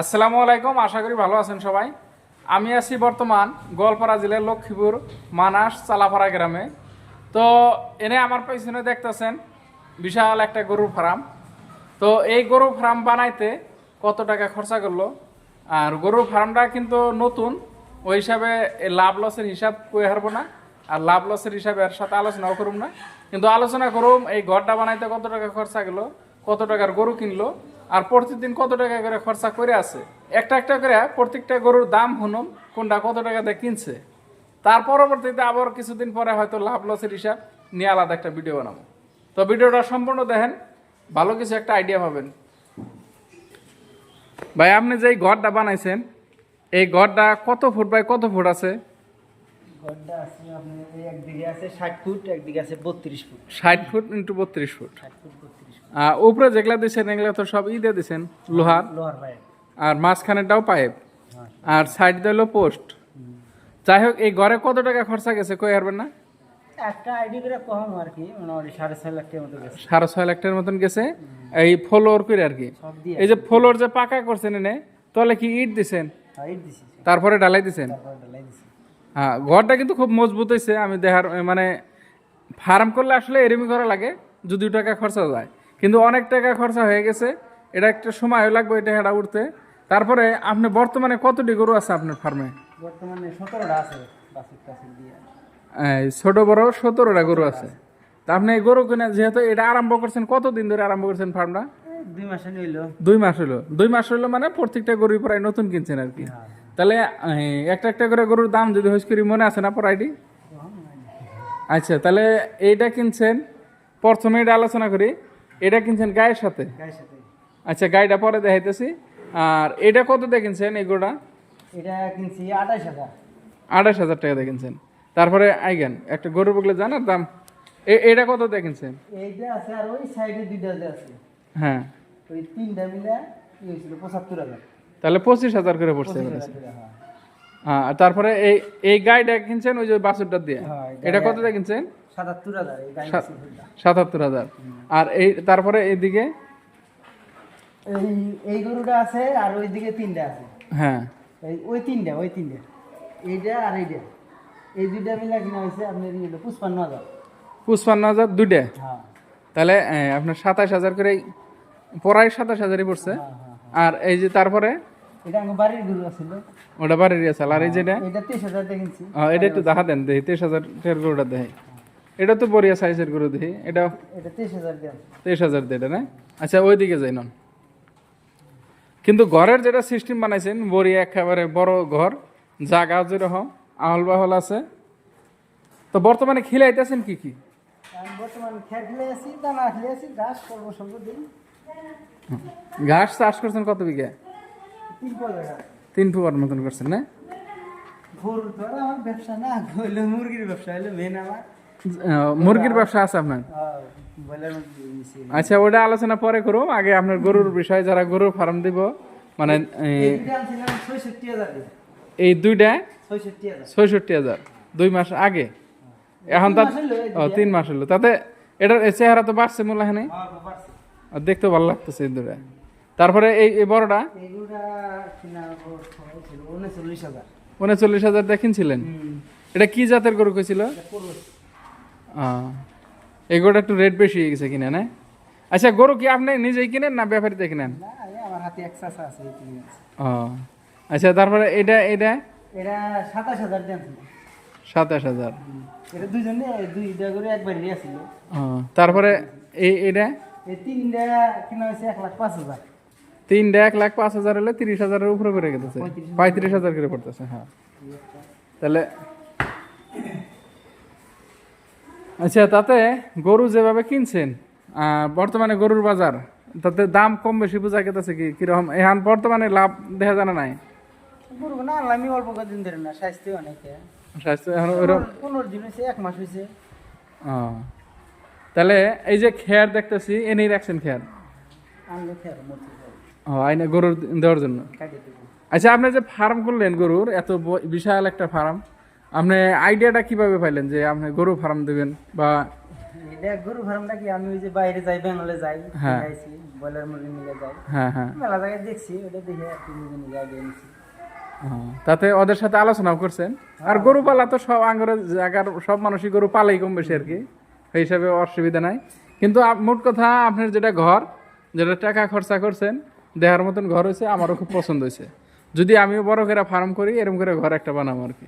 আসসালামু আলাইকুম, আশা করি ভালো আছেন সবাই। আমি আছি বর্তমান গোয়ালপাড়া জেলার লক্ষ্মীপুর, মানাস চালাপাড়া গ্রামে। তো এনে আমার পেছনে দেখতেছেন বিশাল একটা গরুর ফার্ম। তো এই গরুর ফার্ম বানাইতে কত টাকা খরচা করল? আর গরুর ফার্মটা কিন্তু নতুন, ওই হিসাবে লাভ লসের হিসাব কয়ে হারবো না, আর লাভ লসের হিসাবে এর সাথে আলোচনাও করুম না। কিন্তু আলোচনা করুম, এই ঘরটা বানাইতে কত টাকা খরচা গেলো, কত টাকার গরু কিনলো আর প্রতিদিন কত টাকা করে খরচা করে আছে? একটা একটা করে প্রত্যেকটা গরুর দাম হুনুম, কোনটা কত টাকা দিয়ে কিনছে? তার পরবর্তীতে আবার কিছুদিন পরে হয়তো লাভ লসের হিসাব নিয়ে আলাদা একটা ভিডিও বানাবো। তো ভিডিওটা সম্পূর্ণ দেখেন, ভালো কিছু একটা আইডিয়া পাবেন। ভাই, আপনি যে ঘরটা বানাইছেন, এই ঘরটা কত ফুট বাই কত ফুট আছে? ঘরটা আছে আপনার একদিকে আছে ষাট ফুট একদিকে আছে বত্রিশ ফুট। ষাট ফুট ইন্টু বত্রিশ ফুট। ষাট ফুট বত্রিশ ফুট। আর উপরে যেগুলা দিচ্ছেন এগুলা তো সব ই দিয়ে দিচ্ছেন লোহার আর মাঝখানেরটাও পাইপ? হ্যাঁ। আর সাইড দিল পোস্ট? যাই হোক এই ঘরে কত টাকা খরচা গেছে কই পারবেন না? একটা আইডি করে কম আর কি মোটামুটি সাড়ে ছয় লাখ টাকার মতো গেছে। সাড়ে ছয় লাখ টাকার মতন গেছে? এই ফ্লোর করে আর কি? এই যে ফ্লোর যে পাকা করছেন এনে তাহলে কি ইট দিছেন? দিছি। তারপরে ডালাই দিছেন? তারপর ঢালাই দিছি। হ্যাঁ ঘরটা কিন্তু খুব মজবুত হয়েছে আমি দেখার মানে ফার্ম করলে আসলে এরমি করা লাগে যদিও টাকা খরচা যায়। কিন্তু অনেক টাকা খরচা হয়ে গেছে এটা একটা সময় লাগবে এটা হেঁটা উঠতে। তারপরে আপনি বর্তমানে কতটি গরু আছে আপনার ফার্মে? বর্তমানে সতেরোটা আছে ছোট বড় সতেরোটা গরু আছে। তা আপনি এই গরু কিনে যেহেতু এটা আরম্ভ করছেন কতদিন ধরে আরম্ভ করছেন ফার্মটা? দুই মাস নিল। দুই মাস হইল। দুই মাস হইল মানে প্রত্যেকটা গরু প্রায় নতুন কিনছেন আর কি। তাহলে একটা একটা করে গরুর দাম যদি হইস করি মনে আছে না পর আচ্ছা তাহলে এইটা কিনছেন প্রথমে এটা আলোচনা করি এটা কিনছেন গায়ের সাথে? আচ্ছা গাড়িটা পরে দেখাইতেছি আর এটা কত কিনছেন এই গরুটা? এটা কিনছি আঠাশ হাজার। আঠাশ হাজার টাকা কিনছেন। তারপরে আইগেন একটা গরু বগলে জানার দাম। এটা কত কিনছেন? এইটা আছে আর ওই সাইডে দুইটা আছে। হ্যাঁ। ওই তিনটা মিলে পঁচাত্তর হাজার। তাহলে পঁচিশ হাজার করে পড়ছে হ্যাঁ। হ্যাঁ আর তারপরে এই এই গাড়িটা কিনছেন ওই যে বাসুরটা দিয়ে? হ্যাঁ, এটা কত দিয়ে কিনছেন? সাতাত্তর হাজার আর এই তারপরে এইদিকে? এই গরুটা আছে আর ওইদিকে তিনটা আছে। হ্যাঁ। ওই তিনটা ওই তিনটা। এইটা আর এইটা। এই দুইটা মিলা কিনা হয়েছে আপনার ইয়ে পুষ্পান্ন হাজার। পুষ্পান্ন হাজার দুইটা? হ্যাঁ। তাহলে আপনার সাতাশ হাজার করে পড়াই সাতাশ হাজারই পড়ছে। আর এই যে তারপরে? এটা আমার বাড়ির গরু আছিল। ওটা বাড়ির আর এই যেটা? এটা তেইশ হাজার দিয়ে কিনছি। আহ, এটা একটু দেখা দেন দেখি তেইশ হাজার টাকার গরুটা দেখি। এটা তো বড়িয়া সাইজের গরু দেখি এটা এটা তেইশ হাজার দিয়ে। আছে। তেইশ হাজার দিয়ে এটা না? আচ্ছা ওইদিকে যাই নন। কিন্তু ঘরের যেটা সিস্টেম বানাইছেন বড়িয়া একেবারে বড় ঘর জাগা যেরকম আহল বাহল আছে। তো বর্তমানে খিলাইতেছেন কি কি? আমি বর্তমান খের দানা খেলে ঘাস করব সব দিন ঘাস চাষ করছেন কত বিঘা? তিন ফুয়ার মতন করছেন না? মুরগির ব্যবসা আছে আপনার। আচ্ছা ওটা আলোচনা পরে করুম আগে আপনার গরুর বিষয়ে যারা গরুর ফার্ম দিব মানে এই দুইটা ছয়ষট্টি হাজার দুই মাস আগে? এখন তার তিন মাস হলো তাতে এটার চেহারা তো বাড়ছে মূল এখানে। আর দেখতে ভালো লাগতেছে এই দুটা তারপরে এই এই বড়টা? উনচল্লিশ হাজার। হাজার দেখিনছিলেন এটা কি জাতের গরু কইছিল? এই গরুটা একটু রেট বেশি হয়ে গেছে কিনে না? আচ্ছা গরু কি আপনি নিজেই কিনেন না ব্যাপারীতে কিনেন। ও আচ্ছা তারপরে এটা এটা? এটা সাতাশ হাজার সাতাশ হাজার। এটা দুইজনে দুইটা করে একবার নিয়ে আসছিল। তারপরে এই এটা? এই তিনটা কিনা হয়েছে এক লাখ পাঁচ হাজার। তিনটা এক লাখ পাঁচ হাজার হলে তিরিশ হাজারের উপরে করে গেছে। পঁয়ত্রিশ হাজার। করে পড়তেছে হ্যাঁ। তাহলে আচ্ছা তাতে গরু যেভাবে কিনছেন বর্তমানে গরুর বাজার তাতে দাম কম বেশি বোঝা গেছে কি কীরকম? এখন বর্তমানে লাভ দেখা জানা নাই? না আমি অল্প কদিন ধরে না স্বাস্থ্য অনেকে। স্বাস্থ্য এখন পনেরো দিন হয়েছে এক মাস হয়েছে। ও। তাহলে এই যে খেয়ার দেখতেছি এনেই রাখছেন খেয়ার? আনলে খেয়ার ও আইনে গরুর দেওয়ার জন্য। আচ্ছা আপনি যে ফার্ম করলেন গরুর এত বিশাল একটা ফার্ম আপনি আইডিয়াটা কীভাবে পাইলেন যে আপনি গরু ফার্ম দেবেন বা গরু ফার্মটা কি আমি ওই যে বাইরে যাই বেঙ্গলে যাই হ্যাঁ। মুরগি যাই। হ্যাঁ হ্যাঁ। মেলা জায়গায় দেখছি ওটা দেখে আর কি নিজে নিজে আইডিয়া নিছি তাতে ওদের সাথে আলোচনাও করছেন। আর গরু পালা তো সব আঙ্গরের জায়গার সব মানুষই গরু পালাই কম বেশি আর কি। সেই হিসাবে অসুবিধা নাই। কিন্তু মোট কথা আপনার যেটা ঘর যেটা টাকা খরচা করছেন দেখার মতন ঘর হয়েছে আমারও খুব পছন্দ হয়েছে যদি আমিও বড় করে ফার্ম করি এরকম করে ঘর একটা বানাবো আর কি।